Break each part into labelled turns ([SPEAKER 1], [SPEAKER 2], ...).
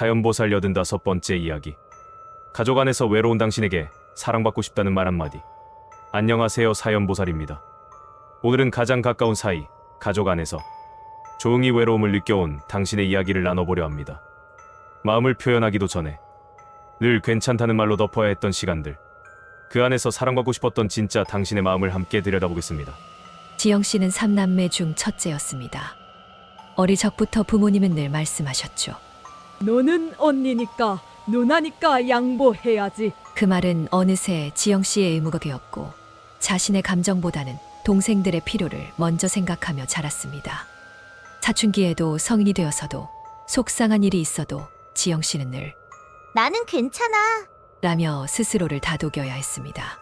[SPEAKER 1] 타연보살 여든다섯 번째 이야기. 가족 안에서 외로운 당신에게 사랑받고 싶다는 말 한마디. 안녕하세요 사연보살입니다. 오늘은 가장 가까운 사이, 가족 안에서 조용히 외로움을 느껴온 당신의 이야기를 나눠보려 합니다. 마음을 표현하기도 전에 늘 괜찮다는 말로 덮어야 했던 시간들. 그 안에서 사랑받고 싶었던 진짜 당신의 마음을 함께 들여다보겠습니다.
[SPEAKER 2] 지영 씨는 삼남매 중 첫째였습니다. 어릴 적부터 부모님은 늘 말씀하셨죠.
[SPEAKER 3] 너는 언니니까 누나니까 양보해야지.
[SPEAKER 2] 그 말은 어느새 지영 씨의 의무가 되었고 자신의 감정보다는 동생들의 필요를 먼저 생각하며 자랐습니다. 사춘기에도 성인이 되어서도 속상한 일이 있어도 지영 씨는 늘
[SPEAKER 4] 나는 괜찮아.
[SPEAKER 2] 라며 스스로를 다독여야 했습니다.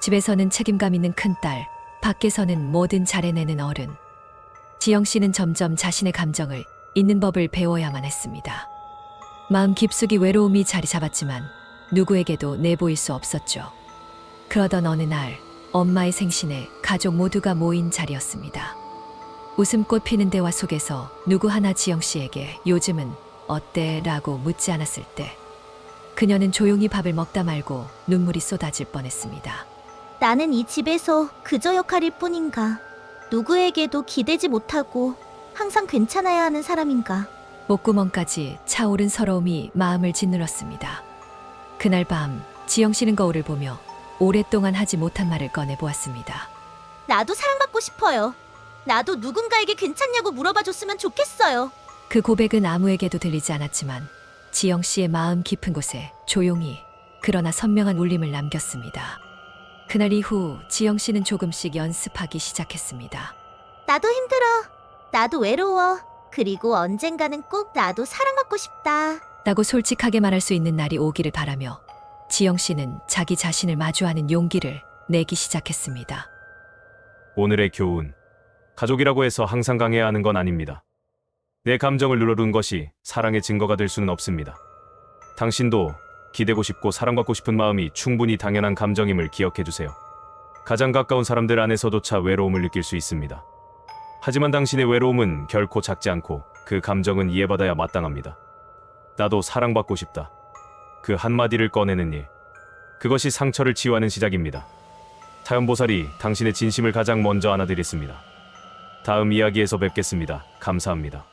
[SPEAKER 2] 집에서는 책임감 있는 큰딸, 밖에서는 뭐든 잘해내는 어른. 지영 씨는 점점 자신의 감정을 있는 법을 배워야만 했습니다. 마음 깊숙이 외로움이 자리 잡았지만 누구에게도 내보일 수 없었죠. 그러던 어느 날 엄마의 생신에 가족 모두가 모인 자리였습니다. 웃음꽃 피는 대화 속에서 누구 하나 지영 씨에게 요즘은 어때? 라고 묻지 않았을 때 그녀는 조용히 밥을 먹다 말고 눈물이 쏟아질 뻔했습니다.
[SPEAKER 4] 나는 이 집에서 그저 역할일 뿐인가. 누구에게도 기대지 못하고 항상 괜찮아야 하는 사람인가.
[SPEAKER 2] 목구멍까지 차오른 서러움이 마음을 짓눌렀습니다. 그날 밤 지영 씨는 거울을 보며 오랫동안 하지 못한 말을 꺼내 보았습니다.
[SPEAKER 4] 나도 사랑받고 싶어요. 나도 누군가에게 괜찮냐고 물어봐 줬으면 좋겠어요.
[SPEAKER 2] 그 고백은 아무에게도 들리지 않았지만 지영 씨의 마음 깊은 곳에 조용히 그러나 선명한 울림을 남겼습니다. 그날 이후 지영 씨는 조금씩 연습하기 시작했습니다.
[SPEAKER 4] 나도 힘들어. 나도 외로워. 그리고 언젠가는 꼭 나도 사랑받고 싶다.
[SPEAKER 2] 라고 솔직하게 말할 수 있는 날이 오기를 바라며 지영 씨는 자기 자신을 마주하는 용기를 내기 시작했습니다.
[SPEAKER 1] 오늘의 교훈. 가족이라고 해서 항상 강해야 하는 건 아닙니다. 내 감정을 눌러둔 것이 사랑의 증거가 될 수는 없습니다. 당신도 기대고 싶고 사랑받고 싶은 마음이 충분히 당연한 감정임을 기억해 주세요. 가장 가까운 사람들 안에서조차 외로움을 느낄 수 있습니다. 하지만 당신의 외로움은 결코 작지 않고 그 감정은 이해받아야 마땅합니다. 나도 사랑받고 싶다. 그 한마디를 꺼내는 일. 그것이 상처를 치유하는 시작입니다. 타연보살이 당신의 진심을 가장 먼저 안아드렸습니다. 다음 이야기에서 뵙겠습니다. 감사합니다.